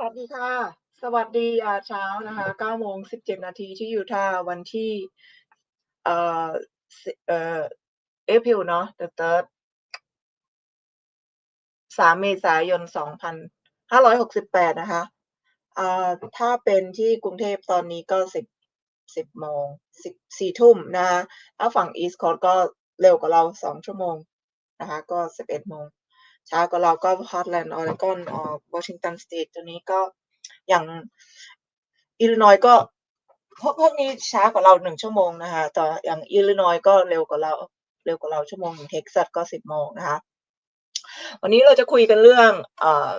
วัสดีค่ะ สวัสดีอาเช้านะคะ9โมง17นาทีที่ยูท่าวันที่เอ่อเอ่อ April เนาะ the 3rd 3เมษายน2568นะคะอ่าถ้าเป็นที่กรุงเทพตอนนี้ก็10 10โมง14ทุ่มนะคะถ้าฝั่ง East Coast ก็เร็วกว่าเรา2ชั่วโมงนะคะ ก็11โมง ช้ากว่าเราก็ Portland Oregon อ่า Washington State ตรงนี้ก็อย่าง Illinois ก็พวกพวกนี้ช้ากว่าเรา1ชั่วโมงนะคะแต่อย่าง Illinois ก็เร็วกว่าเรา เร็วกว่าเราชั่วโมงหนึ่ง Texas ก็10โมงนะคะ วันนี้เราจะคุยกันเรื่องเอ่อ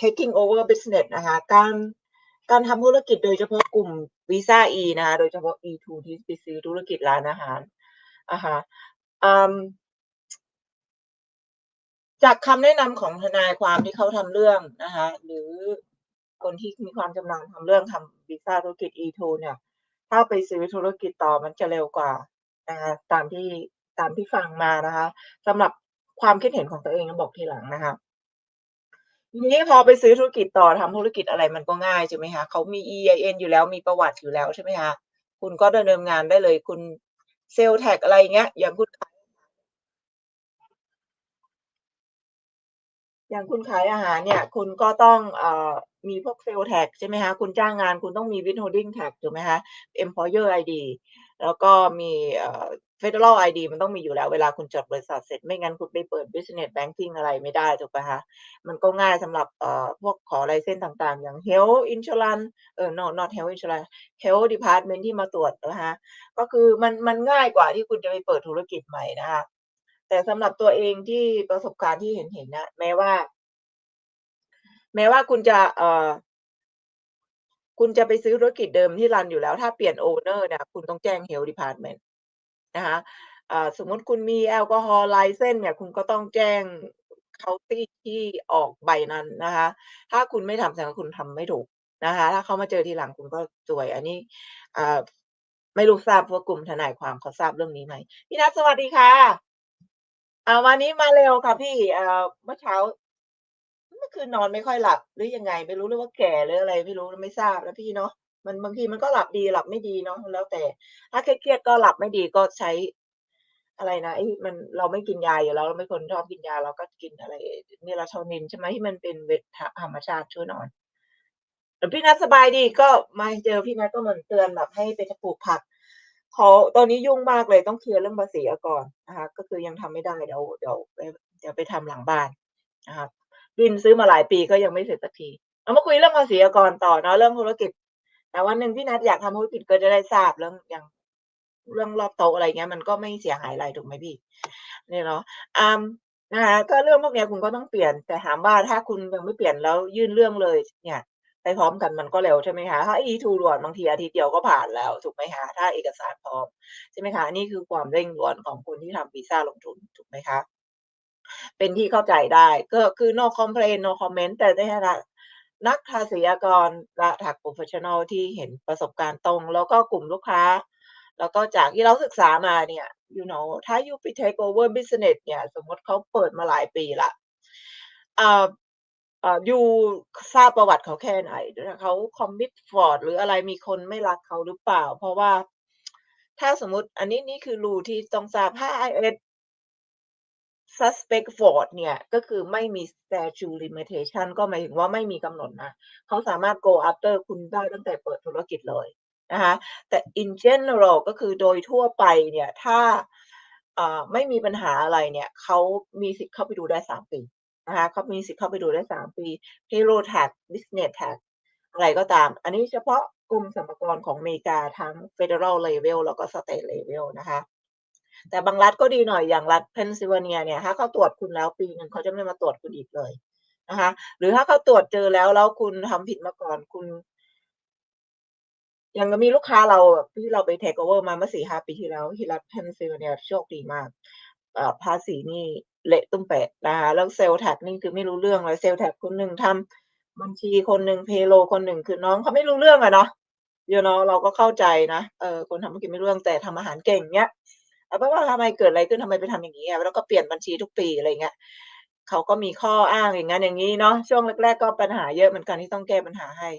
taking over business นะคะ การการทำธุรกิจโดยเฉพาะกลุ่มวีซ่า E นะคะโดยเฉพาะ E2 ที่ไปซื้อธุรกิจร้านอาหารอะค่ะอืม จากคำแนะนำของทนายความที่เขาทำเรื่องนะคะหรือคนที่มีความชำนาญทำเรื่องทำวีซ่าธุรกิจ E2 เนี่ย ถ้าไปซื้อธุรกิจต่อมันจะเร็วกว่านะคะตามที่ตามที่ฟังมานะคะสำหรับความคิดเห็นของตัวเองบอกทีหลังนะคะทีนี้พอไปซื้อธุรกิจต่อทำธุรกิจอะไรมันก็ง่ายใช่ไหมคะเขามี EIN อยู่แล้วมีประวัติอยู่แล้วใช่ไหมคะคุณก็ดำเนินงานได้เลยคุณเซลส์แท็กอะไรเงี้ยอย่างคุณขาย อย่างคุณขายอาหารเนี่ย คุณก็ต้องเอ่อมีพวก Sales Tax ใช่ไหมคะ คุณจ้างงานคุณต้องมี Withholding Tax ถูกไหมคะ Employer ID แล้วก็มีเอ่อ Federal ID มันต้องมีอยู่แล้วเวลาคุณจดบริษัทเสร็จ ไม่งั้นคุณไปเปิด Business Banking อะไรไม่ได้ถูกเปล่าคะมันก็ง่ายสำหรับเอ่อพวกขอไลเซนส์ต่างๆ อย่าง Health Insurance เออ no not Health Insurance Health Department ที่มาตรวจนะคะก็คือมันมันง่ายกว่าที่คุณจะไปเปิดธุรกิจใหม่นะคะ แต่สำหรับตัวเองที่ประสบการณ์ที่เห็นๆนะแม้ว่า แม้ว่าคุณจะเอ่อคุณจะไปซื้อธุรกิจเดิมที่รันอยู่แล้ว ถ้าเปลี่ยน Owner เนี่ยคุณต้องแจ้ง Health Department นะคะสมมติคุณมีแอลกอฮอล์ไลเซนส์เนี่ย คุณก็ต้องแจ้ง County ที่ออกใบนั้นนะคะ ถ้าคุณไม่ทำแสดงว่าคุณทำไม่ถูกนะคะ ถ้าเขามาเจอทีหลังคุณก็ซวย อันนี้ไม่รู้ทราบว่ากลุ่มทนายความเขาทราบเรื่องนี้ไหม?พี่นัทสวัสดีค่ะ อ่าวันนี้มาเร็วค่ะพี่อ่าเมื่อเช้า เมื่อคืนนอนไม่ค่อยหลับหรือยังไง ไม่รู้หรือว่าแก่หรืออะไร ไม่รู้ไม่ทราบนะพี่เนาะมันบางทีมันก็หลับดีหลับไม่ดีเนาะแล้วแต่ ถ้าเครียดๆก็หลับไม่ดีก็ใช้อะไรนะไอ้มันเราไม่กินยาอยู่แล้วเราเป็นคนชอบกินยาเราก็กินอะไร Melatonin ใช่ไหมที่มันเป็นเวชธรรมชาติช่วยนอนแต่พี่นัทสบายดีก็มาเจอพี่นัทก็เหมือนเตือนแบบให้ไปปลูกผัก ขอตอนนี้ยุ่งมากเลยต้องเคลียร์เรื่องภาษีอาก่อนนะคะก็คือยังทำไม่ได้เดี๋ยวเดี๋ยวเดี๋ยวไปทำหลังบ้านนะคะดินซื้อมาหลายปีก็ยังไม่เสร็จสักทีเรามาคุยเรื่องภาษีอากรต่อเนาะเรื่องธุรกิจ แต่วันหนึ่งพี่นัทอยากทำธุรกิจก็จะได้ทราบเรื่องอย่างเรื่องรอบโต๊ะอะไรเงี้ยมันก็ไม่เสียหายอะไรถูกไหมพี่?เนี่ยเนาะอ่านะคะก็เรื่องพวกนี้คุณก็ต้องเปลี่ยนแต่ถามว่าถ้าคุณยังไม่เปลี่ยนแล้วยื่นเรื่องเลย เนี่ย ไปพร้อมกันมันก็เร็วใช่ไหมคะ?ถ้า E2 ด่วนบางทีอาทิตย์เดียวก็ผ่านแล้วถูกไหมคะ?ถ้าเอกสารพร้อมใช่ไหมคะ?นนี้คือความเร่งด่วนของคนที่ทำวีซ่าลงทุนถูกไหมคะ?เป็นที่เข้าใจได้ ก็คือ no complain no comment แต่ในฐานะนักภาษีอากรระดับโพรเฟสชันนัลที่เห็นประสบการณ์ตรง แล้วก็กลุ่มลูกค้า แล้วก็จากที่เราศึกษามาเนี่ย you know ถ้ายูไป take over business เนี่ย สมมติเขาเปิดมาหลายปีล้ อ่าอ่ายูทราบประวัติเขาแค่ไหน?เขา commit fraud หรืออะไรมีคนไม่รักเขาหรือเปล่า?เพราะว่าถ้าสมมติอันนี้นี่คือ rule ที่ต้องทราบถ้า IRS suspect fraud เนี่ย ก็คือไม่มี statute limitation ก็หมายถึงว่าไม่มีกำหนดนะเขาสามารถ go after คุณได้ตั้งแต่เปิดธุรกิจเลยนะคะแต่ in general ก็คือโดยทั่วไปเนี่ย ถ้าอ่าไม่มีปัญหาอะไรเนี่ย เขามีสิทธิ์เข้าไปดูได้3ปี นะคะเขามีสิทธิ์เข้าไปดูได้3ปี payroll tax business tax อะไรก็ตาม อันนี้เฉพาะกรมสรรพากรของอเมริกาทั้ง Federal level แล้วก็ State level นะคะ แต่บางรัฐก็ดีหน่อยอย่างรัฐ Pennsylvania เนี่ยถ้าเขาตรวจคุณแล้วปีหนึ่งเขาจะไม่มาตรวจคุณอีกเลยนะคะหรือถ้าเขาตรวจเจอแล้วแล้วคุณทำผิดมาก่อนคุณย่างมีลูกค้าเราที่เราไป take over มาเมื่อ4-5ปีที่แล้วที่รัฐ Pennsylvania โชคดีมากภาษีนี่เละตุ้มเป๊ะนะคะแล้ว Sales tax นี่คือไม่รู้เรื่องเลย Sales tax คนหนึ่งทำบัญชีคนหนึ่ง payroll คนหนึ่งคือน้องเขาไม่รู้เรื่องอะเนาะ you know เราก็เข้าใจนะเออคนทำธุรกิจไม่รู้เรื่องแต่ทำอาหารเก่งเงี้ยเราก็ว่าทำไมเกิดอะไรขึ้นทำไมไปทำอย่างงี้อะแล้วก็เปลี่ยนบัญชีทุกปีอะไรเงี้ยเขาก็มีข้ออ้างอย่างงั้นอย่างงี้เนาะช่วงแรก ๆ ก็ปัญหาเยอะเหมือนกันที่ต้องแก้ปัญหาให้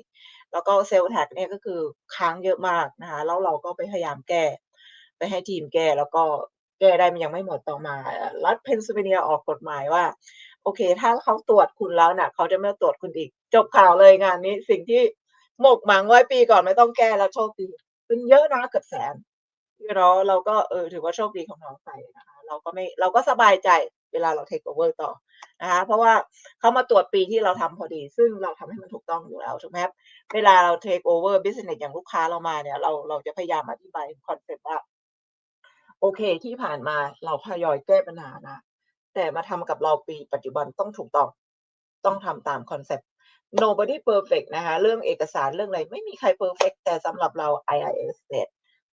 แล้วก็ Sales tax เนี่ยก็คือค้างเยอะมากนะคะแล้วเราก็ไปพยายามแก้ไปให้ทีมแก้แล้วก็ แก้ได้มันยังไม่หมดต่อมารัฐ Pennsylvania ออกกฎหมายว่า โอเค ถ้าเขาตรวจคุณแล้วน่ะ เขาจะไม่ตรวจคุณอีก จบข่าวเลยงานนี้ สิ่งที่หมกหมางไว้ปีก่อนไม่ต้องแก้แล้วโชคดีเป็นเยอะนะเกือบแสน you know เราก็เออถือว่าโชคดีของน้องไปนะคะเราก็ไม่เราก็สบายใจเวลาเรา take over ต่อนะคะเพราะว่าเขามาตรวจปีที่เราทำพอดี ซึ่งเราทำให้มันถูกต้องอยู่แล้วถูกไหมครับเวลาเรา take over บิซิเนสอย่างลูกค้าเรามาเนี่ย เราเราจะพยายามอธิบายคอนเซ็ปต์ว่า โอเคที่ผ่านมาเราทยอยแก้ปัญหานะ แต่มาทำกับเราปีปัจจุบันต้องถูกต้อง ต้องทำตามคอนเซปต์ nobody perfect นะคะเรื่องเอกสารเรื่องอะไรไม่มีใครเพอร์เฟกต์แต่สำหรับเรา IIS เนี่ย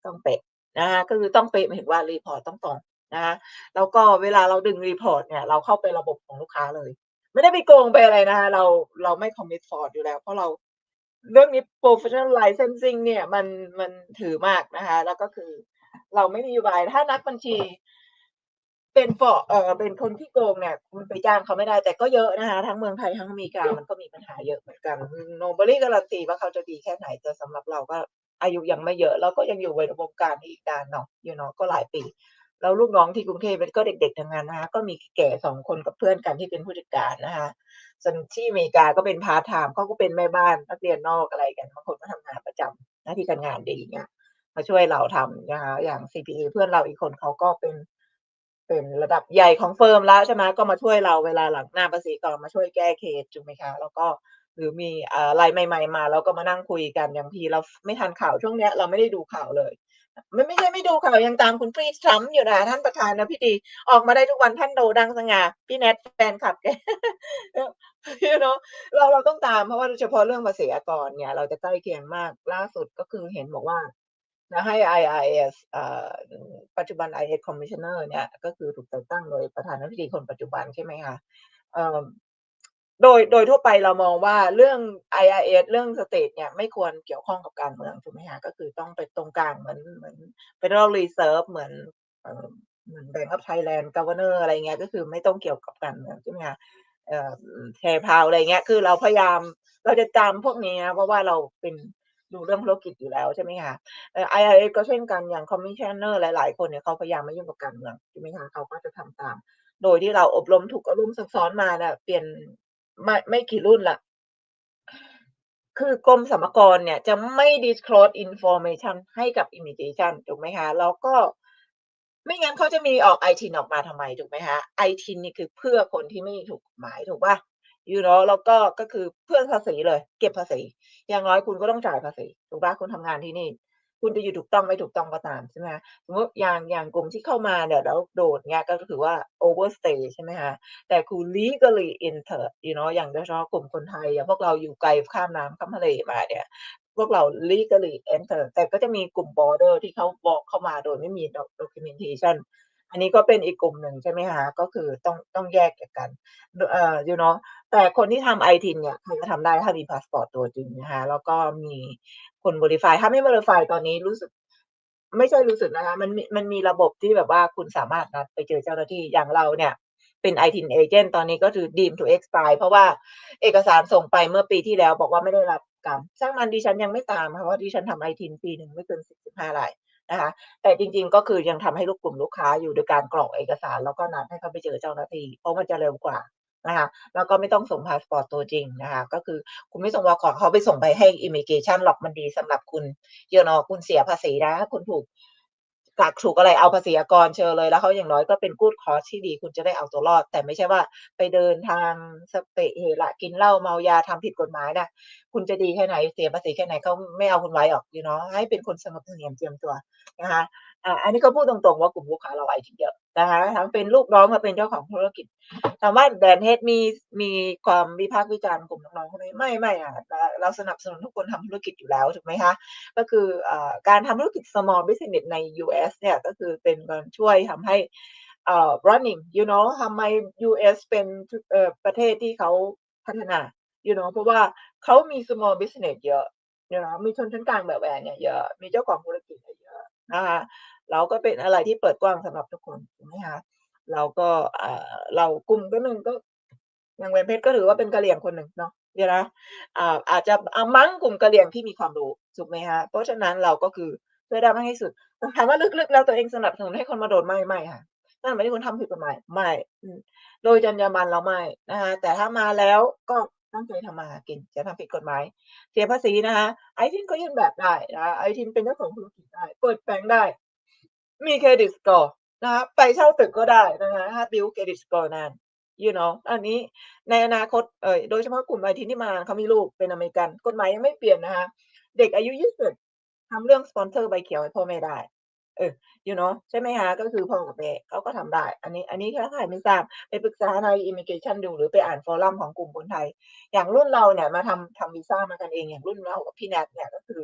ต้องเป๊ะนะคะก็คือต้องเป๊ะหมายถึงว่ารีพอร์ตต้องตรงนะคะแล้วก็เวลาเราดึงรีพอร์ตเนี่ยเราเข้าไประบบของลูกค้าเลย ไม่ได้ไปโกงไปอะไรนะคะเราเราไม่ commit fraud อยู่แล้ว เพราะเราเรื่องนี้ professional licensing เนี่ยมันมันถือมากนะคะแล้วก็คือ เราไม่มีนโยบาย ถ้านักบัญชี เป็นฟอเอ่อเป็นคนขี้โกงเนี่ยคุณไปจ้างเขาไม่ได้ แต่ก็เยอะนะคะ ทั้งเมืองไทยทั้งอเมริกามันก็มีปัญหาเยอะเหมือนกัน nobody การันตีว่าเขาจะดีแค่ไหนแต่สำหรับเราก็อายุยังไม่เยอะแล้วก็ยังอยู่ในวงการนี้อีกนานเนาะ you know ก็หลายปีแล้วลูกน้องที่กรุงเทพมันก็เด็กๆทั้งนั้นนะคะก็มีแก่2คนกับเพื่อนกันที่เป็นผู้จัดการนะคะส่วนที่อเมริกาก็เป็นพาร์ตไทม์เขาก็เป็นแม่บ้านนักเรียนนอกอะไรกันบางคนก็ทำงานประจำหน้าที่การงานดีเงี้ย มาช่วยเราทำนะคะอย่าง CPA เพื่อนเราอีกคนเขาก็เป็นเป็นระดับใหญ่ของเฟิร์มแล้วใช่ไหมก็มาช่วยเราเวลาหลังหน้าภาษีก่อนมาช่วยแก้เคสถูกไหมคะ แล้วก็หรือมีอะไรใหม่ ๆ มาเราก็มานั่งคุยกันอย่างทีเราไม่ทันข่าวช่วงเนี้ยเราไม่ได้ดูข่าวเลยไม่ไม่ใช่ไม่ดูข่าวยังตามคุณฟรีดทรัมป์อยู่นะท่านประธานาธิบดีออกมาได้ทุกวันท่านโดดังสง่าพี่แนทแฟนคลับแกเออ you know เราเราต้องตามเพราะว่าโดยเฉพาะเรื่องภาษีอากรเนี่ย เราจะใกล้เคียงมากล่าสุดก็คือเห็นบอกว่า จะให้ IRS ปัจจุบัน IRS Commissioner เนี่ยก็คือถูกแต่งตั้งโดยประธานาธิบดีคนปัจจุบันใช่ไหมคะโดยโดยทั่วไปเรามองว่าเรื่อง IRS เรื่องสเตตเนี่ยไม่ควรเกี่ยวข้องกับการเมืองถูกไหมคะก็คือต้องเป็นตรงกลางเหมือนเหมือน Federal Reserve เหมือนเอ่อเหมือน Bank of Thailand Governor อะไรเงี้ยก็คือไม่ต้องเกี่ยวกับการเมืองใช่ไหมคะเอ่อ Chair Powell อะไรเงี้ยคือเราพยายามเราจะจำพวกนี้นะเพราะว่าเราเป็น ดูเรื่องธุรกิจอยู่แล้วใช่ไหมคะเอ่อ IRS ก็เช่นกันอย่าง Commissioner หลาย ๆ คนเนี่ยเขาพยายามไม่ยุ่งกับการเมืองใช่ไหมคะเขาก็จะทำตาม โดยที่เราอบรมถูกอารมณ์ซับซ้อนมาน่ะเปลี่ยนไม่ไม่กี่รุ่นละคือกรมสรรพากรเนี่ยจะไม่ disclose information ให้กับ Immigration ถูกไหมคะ แล้วก็ไม่งั้นเขาจะมีออก ITIN ออกมาทำไมถูกไหมคะ ITIN นี่คือเพื่อคนที่ไม่ถูกกฎหมายถูกปล่า you know แล้วก็ก็คือเพื่อภาษีเลย เก็บภาษี อย่างน้อยคุณก็ต้องจ่ายภาษีถูกปล่าคุณทำงานที่นี่ คุณจะอยู่ถูกต้องไม่ถูกต้องก็ตามใช่ไหมสมมติอย่างอย่างกลุ่มที่เข้ามาเนี่ยแล้วโดนเงี้ยก็ถือว่า overstay ใช่ไหมคะแต่คุณ legally enter you know อย่างโดยเฉพาะกลุ่มคนไทยอย่างพวกเราอยู่ไกลข้ามน้ำข้ามทะเลมาเนี่ยพวกเรา legally enter แต่ก็จะมีกลุ่ม border ที่เขา walk เข้ามาโดยไม่มี documentation อันนี้ก็เป็นอีกกลุ่มหนึ่งใช่ไหมคะก็คือต้องต้องแยกกันเอ่อ you know แต่คนที่ทำ ITIN เนี่ยใครก็ทำได้ถ้ามีพาสปอร์ตตัวจริงนะคะแล้วก็มีคน verify ถ้าไม่ verify ตอนนี้รู้สึก ไม่ใช่รู้สึกนะคะมันมีมันมีระบบที่แบบว่าคุณสามารถนัดไปเจอเจ้าหน้าที่อย่างเราเนี่ย เป็น ITIN agent ตอนนี้ก็คือ deem to expire เพราะว่าเอกสารส่งไปเมื่อปีที่แล้ว บอกว่าไม่ได้รับกรรมช่างมันดิฉันยังไม่ตามค่ะเพราะว่าดิฉันทำ ITIN ปีหนึ่งไม่เกิน10-15รายนะคะแต่จริงๆก็คือยังทำให้ลูกกลุ่มลูกค้าอยู่โดยการกรอกเอกสาร แล้วก็นัดให้เขาไปเจอเจ้าหน้าที่เพราะมันจะเร็วกว่า นะคะแล้วก็ไม่ต้องส่งพาสปอร์ตตัวจริงนะคะก็คือคุณไม่ส่งวขอเขาไปส่งไปให้ Immigration หรอกมันดีสำหรับคุณ you know คุณเสียภาษีนะ คุณถูกกักถูกอะไรเอาภาษีอากรเชิญเลย แล้วเขาอย่างน้อยก็เป็น good cause ที่ดี คุณจะได้เอาตัวรอด แต่ไม่ใช่ว่าไปเดินทางสเปะเฮระกินเหล้าเมายาทำผิดกฎหมายนะคุณจะดีแค่ไหนเสียภาษีแค่ไหนเขาไม่เอาคุณไว้หรอก you know ให้เป็นคนสงบเสงี่ยมเจียมตัวนะคะ อันนี้ก็พูดตรงๆว่ากลุ่มลูกค้าเรา ITIN เยอะนะคะทั้งเป็นลูกน้องมาเป็นเจ้าของธุรกิจถามว่า Brand Head มีมีความวิพากษ์วิจารณ์กลุ่มน้องๆเขาไหมไม่ไม่ค่ะเราสนับสนุนทุกคนทำธุรกิจอยู่แล้วถูกไหมคะ ก็คือการทำธุรกิจ small business ใน US เนี่ยก็คือเป็นการช่วยทำให้ running you know ทำไม US เป็นทเอ่อประเทศที่เขาพัฒนา you know เพราะว่าเขามี small business เยอะ you know มีชนชั้นกลางแบบแอนเนี่ยเยอะ มีเจ้าของธุรกิจเยอะนะคะ แล้วก็เป็นอะไรที่เปิดกว้างสำหรับทุกคนถูกไหมคะแล้วก็เรากลุ่มก็หนึ่งก็อย่างแหวนเพชรก็ถือว่าเป็นกะเหรี่ยงคนหนึ่งเนาะเดี๋ยวนะอาจจะอามั้งกลุ่มกะเหรี่ยงที่มีความรู้ถูกไหมคะเพราะฉะนั้นเราก็คือช่วยได้มากที่สุดถามว่าลึกๆ แล้วตัวเองสนับสนุนให้คนมาโดดไหมไม่ค่ะนับสนุนให้คนทำผิดกฎหมายไม่โดยจรรยาบรรณเราไม่นะคะแต่ถ้ามาแล้วก็ตั้งใจทำมาหากินอย่าทำผิดกฎหมาย เสียภาษีนะคะไอทินก็ยื่นแบบได้นะไอทินเป็นเจ้าของธุรกิจได้เปิดแบงได้ มีเครดิตสกอร์นะคะไปเช่าตึกก็ได้นะคะถ้า build เครดิตสกอร์นาน you know อันนี้ในอนาคตเอ่อโดยเฉพาะกลุ่มไอทีที่มาเขามีลูกเป็นอเมริกันกฎหมายยังไม่เปลี่ยนนะคะเด็กอายุ20ทำเรื่องสปอนเซอร์ใบเขียวให้พ่อแม่ได้ เออ you know ใช่ไหมคะก็คือพ่อกับแม่เขาก็ทำได้ อันนี้ อันนี้ถ้าใครไม่ทราบไปปรึกษาใน immigration ดู หรือไปอ่านฟอรัมของกลุ่มคนไทย อย่างรุ่นเราเนี่ยมาทำทำวีซ่ามากันเองอย่างรุ่นเรากับพี่แนทเนี่ยก็คือ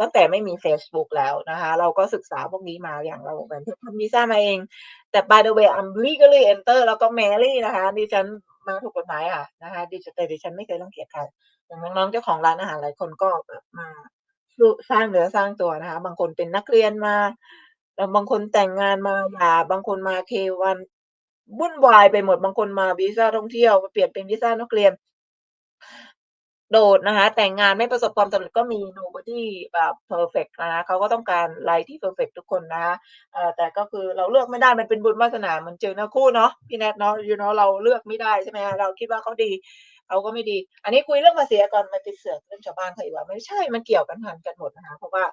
ตั้งแต่ไม่มีเฟซบุ๊กแล้วนะคะ เราก็ศึกษาพวกนี้มาอย่างเราเหมือนทำวีซ่ามาเอง แต่ by the way I'm legally enter แล้วก็ marry นะคะ ดิฉันมาถูกกฎหมายค่ะนะคะ ดิฉันแต่ดิฉันไม่เคยรังเกียจใครอย่างน้องๆเจ้าของร้านอาหารหลายคนก็แบบมาสร้างเนื้อสร้างตัวนะคะ บางคนเป็นนักเรียนมาแล้วบางคนแต่งงานมาหย่าบางคนมาเควันวุ่นวายไปหมดบางคนมาวีซ่าท่องเที่ยวเปลี่ยนเป็นวีซ่านักเรียน โดดนะคะ แต่งงานไม่ประสบความสำเร็จก็มี nobody แบบเพอร์เฟกต์นะคะเขาก็ต้องการไลฟ์ที่เพอร์เฟกต์ทุกคนนะคะแต่ก็คือเราเลือกไม่ได้มันเป็นบุญวาสนามันเจอเนื้อคู่เนาะพี่แนทเนาะอยู่เนาะเราเลือกไม่ได้ใช่ไหมเราคิดว่าเขาดีเขาก็ไม่ดี อันนี้คุยเรื่องภาษีก่อนมาติดเสือกเรื่องชาวบ้านเขาอีกว่าไม่ใช่มันเกี่ยวกันพันกันหมดนะคะเพราะว่า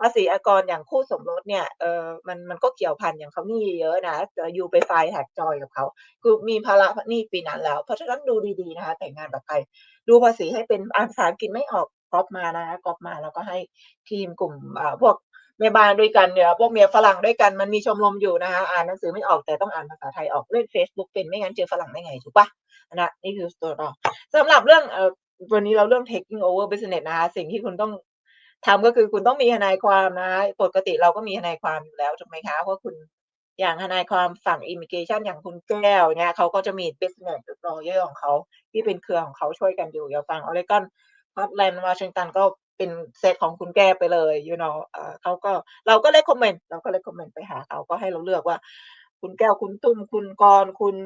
ภาษีอากรอย่างคู่สมรสเนี่ยเออมันมันก็เกี่ยวพันอย่างเขานี้เยอะนะแต่อยู่ไปไฟแท็กจอยกับเขาคือมีภาระหนี้ปีนั้นแล้ว เพราะฉะนั้นดูดีๆนะคะ แต่งงานแบบใครดูภาษีให้เป็นอ่านภาษาอังกฤษไม่ออกก๊อปมานะคะก๊อปมาแล้วก็ให้ทีมกลุ่มอ่าพวกแม่บ้านด้วยกันเนี่ยพวกเมียฝรั่งด้วยกันมันมีชมรมอยู่นะคะอ่านหนังสือไม่ออกแต่ต้องอ่านภาษาไทยออกเล่น Facebook เป็นไม่งั้นเจอฝรั่งได้ไงถูกปะนะนี่คือตัวเราสำหรับเรื่องเอ่อวันนี้เราเรื่อง taking over business นะคะสิ่งที่คุณต้อง ทำก็คือคุณต้องมีทนายความนะคะปกติเราก็มีทนายความอยู่แล้วถูกไหมคะเพราะคุณอย่างทนายความฝั่ง immigration อย่างคุณแก้วเนี่ยเขาก็จะมี business lawyer ของเขาที่เป็นเครือของเขาช่วยกันอยู่อย่างฝั่ง Oregon Portland Washington ก็เป็นเซตของคุณแก้ไปเลย you know เอ่เขาก็เราก็ recommend เราก็ recommend ไปหาเขาก็ให้เราเลือกว่า คุณแก้วคุณตุ้มคุณกรคุณ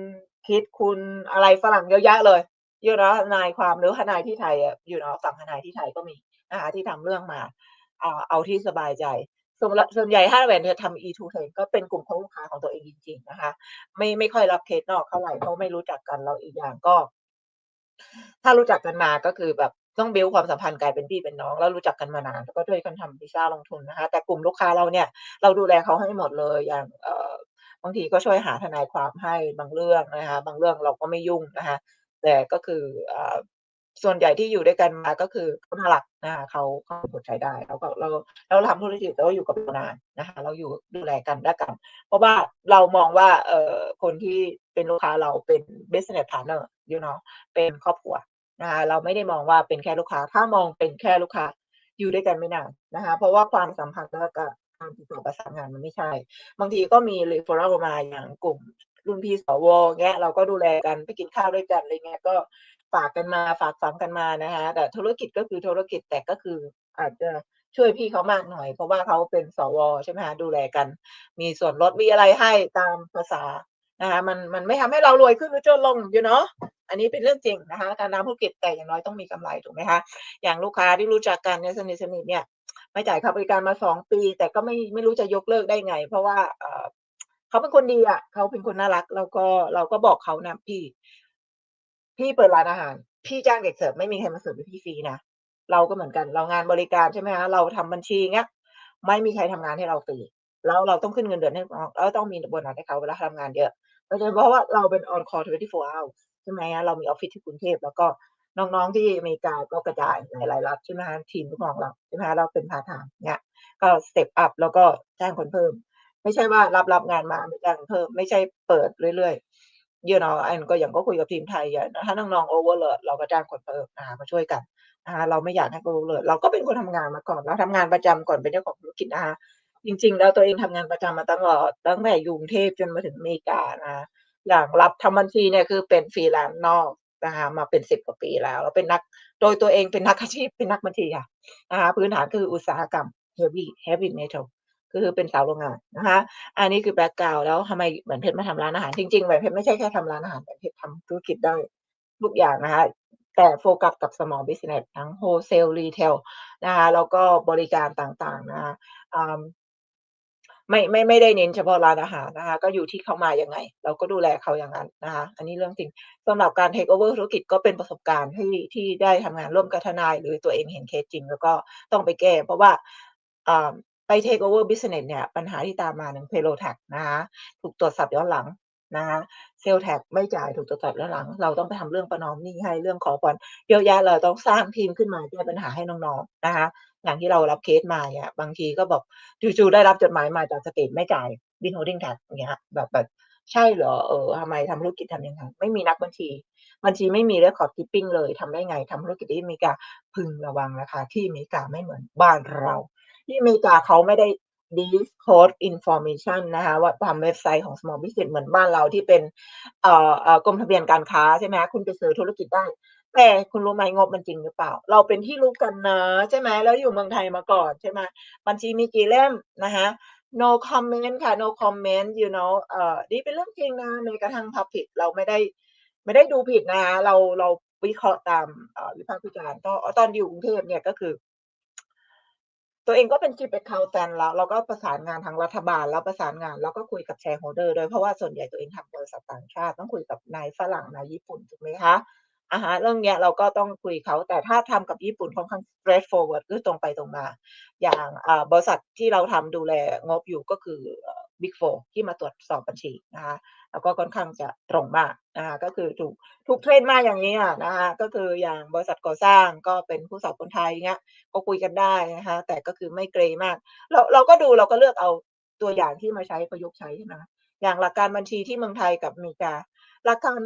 คิดคุณอะไรฝรั่งเยอะแยะเลย you know ทนายความหรือทนายที่ไทยอะ you know ฝั่งทนายที่ไทยก็มี นะคะที่ทำเรื่องมาอ่าเอาที่สบายใจ ส่วนส่วนใหญ่ถ้าแหวนจะทำ e2t ก็เป็นกลุ่มของลูกค้าของตัวเองจริงๆนะคะ ไม่ไม่ค่อยรับเคสนอกเท่าไหร่เพราะไม่รู้จักกันแล้วอีกอย่างก็ ถ้ารู้จักกันมาก็คือแบบต้อง build ความสัมพันธ์กลายเป็นพี่เป็นน้องแล้วรู้จักกันมานานแล้วก็ช่วยกันทำวีซาลงทุนนะคะ แต่กลุ่มลูกค้าเราเนี่ยเราดูแลเขาให้หมดเลยอย่างบางทีก็ช่วยหาทนายความให้บางเรื่องนะคะ บางเรื่องเราก็ไม่ยุ่งนะคะ แต่ก็คืออ่า ส่วนใหญ่ที่อยู่ด้วยกันมาก็คือเขาน่ารักนะคะเขาเขาเป็นคนใช้ได้แล้วก็เราเราทำธุรกิจเราอยู่กับนานนะคะเราอยู่ดูแลกันและกัน เพราะว่าเรามองว่าเอ่อคนที่เป็นลูกค้าเราเป็น business partner you know เป็นครอบครัวนะคะเราไม่ได้มองว่าเป็นแค่ลูกค้า ถ้ามองเป็นแค่ลูกค้าอยู่ด้วยกันไม่นานนะคะเพราะว่าความสัมพันธ์แล้วก็การติดต่อประสานงานมันไม่ใช่ บางทีก็มี referral มาอย่างกลุ่ม รุ่นพี่สวเงี้ยเราก็ดูแลกันไปกินข้าวด้วยกันอะไรเงี้ยก็ฝากกันมาฝากฝังกันมานะคะแต่ธุรกิจก็คือธุรกิจแต่ก็คืออาจจะช่วยพี่เขามากหน่อย เพราะว่าเขาเป็นสวใช่ไหมคะดูแลกัน มีส่วนลดมีอะไรให้ตามภาษานะคะมันมันไม่ทำให้เรารวยขึ้นหรือจนลง you know อันนี้เป็นเรื่องจริงนะคะการทำธุรกิจแต่อย่างน้อยต้องมีกำไรถูกไหมคะอย่างลูกค้าที่รู้จักกันเนี่ยสนิทสนิทเนี่ยไม่จ่ายค่าบริการมาสองปี แต่ก็ไม่ไม่รู้จะยกเลิกได้ไง เพราะว่า เขาเป็นคนดีอะเขาเป็นคนน่ารัก แล้วก็เราก็บอกเขานะพี่ พี่เปิดร้านอาหาร พี่จ้างเด็กเสิร์ฟไม่มีใครมาเสิร์ฟให้พี่ฟรีนะเราก็เหมือนกัน เรางานบริการใช่ไหมคะเราทำบัญชีเงี้ยไม่มีใครทำงานให้เราฟรีแล้วเราต้องขึ้นเงินเดือนให้น้องแล้วต้องมีโบนัสให้เขาเวลาทำงานเยอะโดยเฉพาะว่าเราเป็น on call 24 hours ใช่ไหมคะเรามีออฟฟิศที่กรุงเทพแล้วก็น้องๆที่อเมริกาก็กระจายหลายๆรัฐใช่ไหมคะทีมลูกน้องเราใช่ไหมคะเราเป็นพาร์ทไทม์เนี่ยก็ step up แล้วก็จ้างคนเพิ่ม ไม่ใช่ว่ารับรับงานมาม่จ้างเพิ่มไม่ใช่เปิดเรื่อยๆ you know อันก็อย่างก็คุยกับทีมไทยอะถ้าน้องๆ overload เราก็จ้างคนเพิ่มนะคะมาช่วยกันนะคะเราไม่อยากให้เขา overload เราก็เป็นคนทำงานมาก่อนเราทำงานประจำก่อนเป็นเจ้าของธุรกิจนะคะจริงๆ แล้วตัวเองทำงานประจำมาตลอดตั้งแต่ยุงเทพจนมาถึงอเมริกานะคะอย่างรับทำบัญชีเนี่ยคือเป็น freelance นอกนะคะมาเป็น10กว่าปีแล้วแล้วเป็นนักโดยตัวเองเป็นนักอาชีพเป็นนักบัญชีค่ะนะคะพื้นฐานคืออุตสาหกรรม heavy heavy metal คือเป็นสาวโรงงานนะคะ อันนี้คือแบ็กกราวด์แล้วทำไมแหวนเพชรมาทำร้านอาหารจริงๆแหวนเพชรไม่ใช่แค่ทำร้านอาหารแหวนเพชรทำธุรกิจได้ทุกอย่างนะคะ แต่โฟกัสกับ small business ทั้ง wholesale retail นะคะแล้วก็บริการต่างๆนะคะอ่าไม่ไม่ไม่ได้เน้นเฉพาะร้านอาหารนะคะ ก็อยู่ที่เขามายังไง เราก็ดูแลเขาอย่างนั้นนะคะ อันนี้เรื่องจริงสำหรับการ take over ธุรกิจก็เป็นประสบการณ์ที่ที่ได้ทำงานร่วมกับทนาย หรือตัวเองเห็นเคสจริง แล้วก็ต้องไปแก้ เพราะว่า ไป take over business เนี่ยปัญหาที่ตามมาหนึ่ง payroll tax นะคะถูกตรวจสอบย้อนหลังนะคะ sales tax ไม่จ่ายถูกตรวจสอบย้อนหลัง เราต้องไปทำเรื่องประนอมหนี้ให้เรื่องขอผ่อนเยอะแยะเลยต้องสร้างทีมขึ้นมาแก้ปัญหาให้น้องๆนะคะอย่างที่เรารับเคสมาเนี่ยบางทีก็บอกจู่ๆได้รับจดหมายมาจากสเตทไม่จ่าย withholding tax อย่างเงี้ยแบบแบบใช่เหรอเออทำไมทำธุรกิจทำยังไงไม่มีนักบัญชีบัญชีไม่มี record keeping เลยทำได้ไงทำธุรกิจที่อเมริกาพึงระวังนะคะที่อเมริกาไม่เหมือนบ้านเรา ที่อเมริกาเขาไม่ได้ disclose information นะคะว่าทำเว็บไซต์ของ small business เหมือนบ้านเราที่เป็นเอ่อเอ่อกรมทะเบียนการค้าใช่ไหมคุณไปซื้อธุรกิจได้ แต่คุณรู้ไหมงบมันจริงหรือเปล่า เราเป็นที่รู้กันนะใช่ไหมแล้วอยู่เมืองไทยมาก่อนใช่ไหมบัญชีมีกี่เล่มนะคะ no comment ค่ะ no comment you know เอ่อนี่เป็นเรื่องจริงนะแม้กระทั่ง public เราไม่ได้ไม่ได้ดูผิดนะคะเราเราวิเคราะห์ตามวิพากษ์วิจารณ์ตอนอยู่กรุงเทพเนี่ยก็คือ ตัวเองก็เป็น Chief Accountant แล้ว เราก็ประสานงานทางรัฐบาล แล้วประสานงานแล้วก็คุยกับแชงโฮเดอร์โด้วยเพราะว่าส่วนใหญ่ตัวเองทำบริษัทต่างชาติ ต้องคุยกับนายฝรั่งนายญี่ปุ่นถูกไหมคะอะฮะเรื่องเนี้ยเราก็ต้องคุยเขาแต่ถ้าทำกับญี่ปุ่นค่อนข้าง straightforward คือตรงไปตรงมา อย่างบริษัทที่เราทำดูแลงบอยู่ก็คือ Big Four ที่มาตรวจสอบบัญชีนะคะแล้วก็ค่อนข้างจะตรงมากนะคะก็คือถูกถูกเทรนมาอย่างนี้อะนะคะก็คืออย่างบริษัทก่อสร้างก็เป็นผู้สาวคนไทยเงี้ยก็คุยกันได้นะคะแต่ก็คือไม่เกรมาก เราเราก็ดูเราก็เลือกเอาตัวอย่างที่มาใช้ประยุกต์ใช้ใช่ไหมคะอย่างหลักการบัญชีที่เมืองไทยกับอเมริกาหลักการ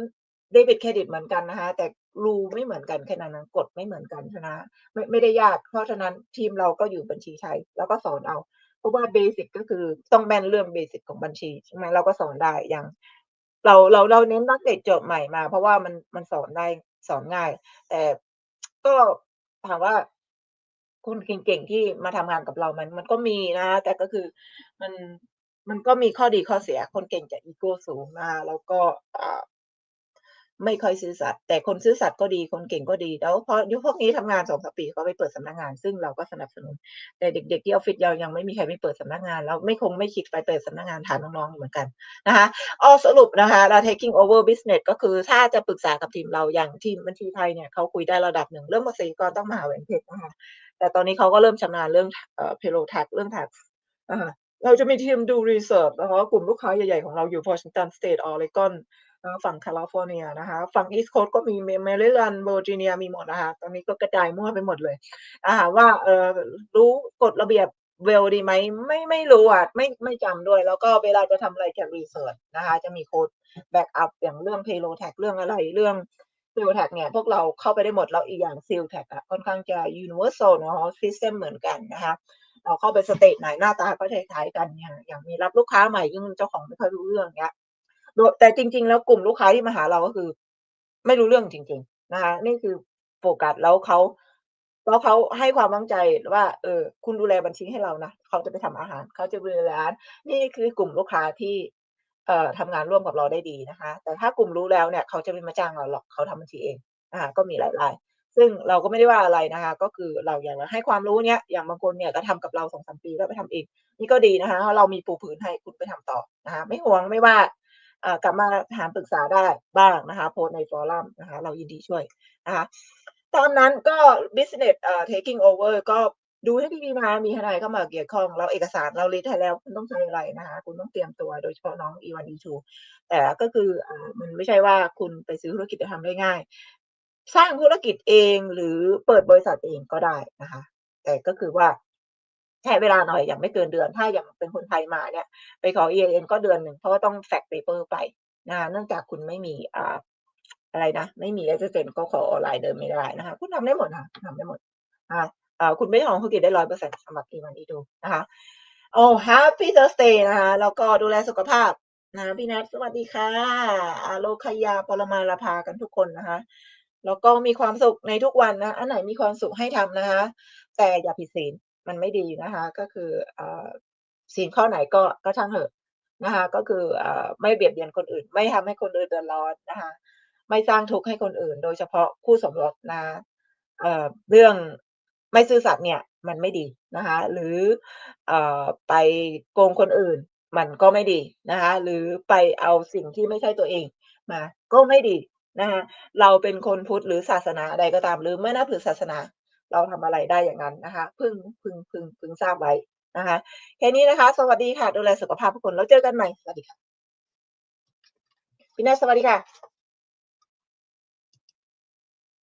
เดบิตเครดิตเหมือนกันนะคะแต่รูไม่เหมือนกันแค่นั้นนะกฎไม่เหมือนกันฉะนั้นไม่ไม่ได้ยาก เพราะฉะนั้นทีมเราก็อยู่บัญชีไทย แล้วก็สอนเอา ราะว่าเบสิกก็คือต้องแม่นเรื่องเบสิกของบัญชีใช่ไหมเราก็สอนได้อย่าง เราเราเราเน้นนักเด็กจบใหม่มา เพราะว่ามันมันสอนได้สอนง่าย แต่ก็ถามว่าคนเก่งๆที่มาทำงานกับเรามัน มันก็มีนะ แต่ก็คือมันมันก็มีข้อดีข้อเสีย คนเก่งจะอีโกสูงนะแล้วก็อ่า ไม่ค่อยซื่อสัตย์แต่คนซื่อสัตย์ก็ดีคนเก่งก็ดี แล้วพอยุคพวกนี้ทำงานสองสามปีก็ไปเปิดสำนักงาน ซึ่งเราก็สนับสนุน แต่เด็กๆที่ออฟฟิศเรายังไม่มีใครไปเปิดสำนักงานแล้วไม่คงไม่คิดไปเปิดสำนักงานถามน้องๆเหมือนกันนะคะอ้อสรุปนะคะเรา taking over business ก็คือถ้าจะปรึกษากับทีมเราอย่างทีมบัญชีไทยเนี่ยเขาคุยได้ระดับหนึ่งเรื่องภาษีก็ต้องมหาวิทยาลัยนะคะแต่ตอนนี้เขาก็เริ่มชำนาญเรื่องเอ่อ payroll tax เรื่อง tax เราจะมีทีมดู research นะคะกลุ่มลูกค้าใหญ่ๆของเราอยู่ Washington State Oregon ฝั่งแคลิฟอร์เนียนะคะ ฝั่ง East Coast ก็มีแมริแลนด์เวอร์จิเนียมีหมดนะคะ ตอนนี้ก็กระจายมั่วไปหมดเลยนะคะว่าเออรู้กฎระเบียบเวลดีไหมไม่ไม่รู้อะไม่ไม่จำด้วย แล้วก็เวลาจะทำอะไรจะ research นะคะ จะมีโค้ด backup อย่างเรื่อง payroll tax เรื่องอะไรเรื่อง Seal Tag เนี่ยพวกเราเข้าไปได้หมดแล้วอีกอย่าง Seal Tag อะค่อนข้างจะ universal เนาะ system เหมือนกันนะคะเราเข้าไปสเตทไหนหน้าตาก็คล้ายๆกันเนี่ยอย่างมีรับลูกค้าใหม่ยิ่งเจ้าของไม่ค่อยรู้เรื่องเนี้ย แต่จริง ๆ แล้วกลุ่มลูกค้าที่มาหาเราก็คือ ไม่รู้เรื่องจริง ๆ นะคะนี่คือโฟกัสแล้วเขาแล้วเขาให้ความมั่นใจว่า เออ คุณดูแลบัญชีให้เรานะเขาจะไปทำอาหารเขาจะดูแลร้าน นี่คือกลุ่มลูกค้าที่ เอ่อทำงานร่วมกับเราได้ดีนะคะ แต่ถ้ากลุ่มรู้แล้วเนี่ย เขาจะไม่มาจ้างเราหรอกเขาทำบัญชีเองนะคะก็มีหลายรายซึ่งเราก็ไม่ได้ว่าอะไรนะคะ ก็คือเราอย่ากจะให้ความรู้เนี้ยอย่างบางคนเนี่ยก็ทำกับเราสองสามปีแล้วไปทำเองนี่ก็ดีนะคะเรามีปูพื้นให้คุณไปทำต่อนะคะไม่ห่วงไม่ว่า กลับมาถามปรึกษาได้บ้างนะคะโพสในฟอรัมนะคะเรายินดีช่วยนะคะตอนนั้นก็ business เอ่อ taking over ก็ดูให้ดีๆนะมีทนายเข้ามาเกี่ยวข้องแล้วเอกสารเราลิสต์ให้แล้วคุณต้องใช้อะไรนะคะ คุณต้องเตรียมตัวโดยเฉพาะน้อง E1 E2 แต่ก็คืออ่ามันไม่ใช่ว่าคุณไปซื้อธุรกิจจะทำได้ง่าย สร้างธุรกิจเองหรือเปิดบริษัทเองก็ได้นะคะ แต่ก็คือว่า ใช้เวลาหน่อยอย่างไม่เกินเดือน ถ้าอย่างเป็นคนไทยมาเนี่ย ไปขอ EIN ก็เดือนหนึ่งเพราะว่าต้อง fax paper ไปนะเนื่องจากคุณไม่มีอ่าอะไรนะ ไม่มี SSN ก็ขอออนไลน์เดินไม่ได้นะคะ คุณทำได้หมดค่ะทำได้หมดคะอ่าคุณไม่ทำธุรกิจได้ร้อยเปอร์เซ็นต์สำหรับ E1 E2 นะคะโอ้ Happy Thursday นะคะแล้วก็ดูแลสุขภาพนะพี่แนทสวัสดีค่ะอาโลคยาปรมาลาภากันทุกคนนะคะแล้วก็มีความสุขในทุกวันนะ อันไหนมีความสุขให้ทำนะคะ แต่อย่าผิดศีล มันไม่ดีนะคะ ก็คือเอ่อศีลข้อไหนก็ก็ช่างเถอะนะคะ ก็คืออไม่เบียดเบียนคนอื่น ไม่ทำให้คนอื่นเดือดร้อนนะคะ ไม่สร้างทุกข์ให้คนอื่น โดยเฉพาะคู่สมรสนะเอ่อเรื่องไม่ซื่อสัตย์เนี่ยมันไม่ดีนะคะ หรืออไปโกงคนอื่นมันก็ไม่ดีนะคะ หรือไปเอาสิ่งที่ไม่ใช่ตัวเองมาก็ไม่ดีนะคะเราเป็นคนพุทธหรือศาสนาใดก็ตาม หรือไม่นับถือศาสนา เราทำอะไรได้อย่างนั้นนะคะ พึ่งพึ่งพึงพึงทราบไว้นะคะแค่นี้นะคะ สวัสดีค่ะ ดูแลสุขภาพทุกคนแล้วเจอกันใหม่ สวัสดีค่ะพี่นาสวัสดีค่ะ